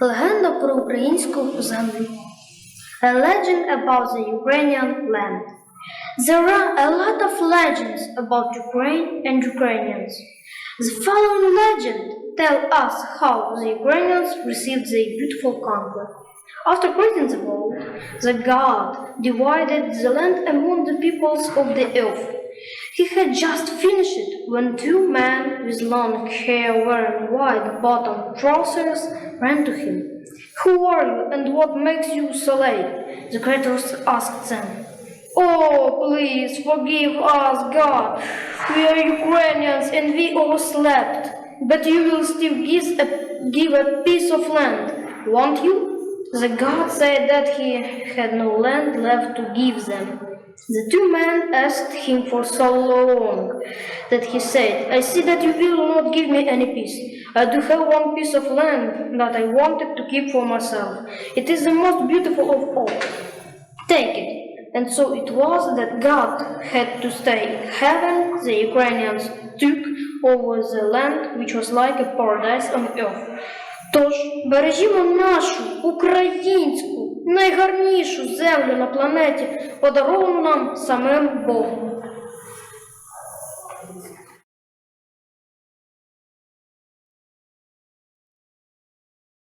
Легенда про українську землю. A legend about the Ukrainian land. There are a lot of legends about Ukraine and Ukrainians. The following legend tell us how the Ukrainians received their beautiful country. After creating the world, the God divided the land among the peoples of the earth. He had just finished when two men with long hair wearing wide bottom trousers ran to him. Who are you and what makes you so late? The creators asked them. Oh, please forgive us, God. We are Ukrainians and we overslept. But you will still give a, give a piece of land, won't you? The God said that he had no land left to give them. The two men asked him for so long that he said, I see that you will not give me any peace. I do have one piece of land that I wanted to keep for myself. It is the most beautiful of all. Take it. And so it was that God had to stay in heaven. The Ukrainians took over the land which was like a paradise on earth. Тож бережімо нашу українську найгарнішу землю на планеті, подаровану нам самим Богом.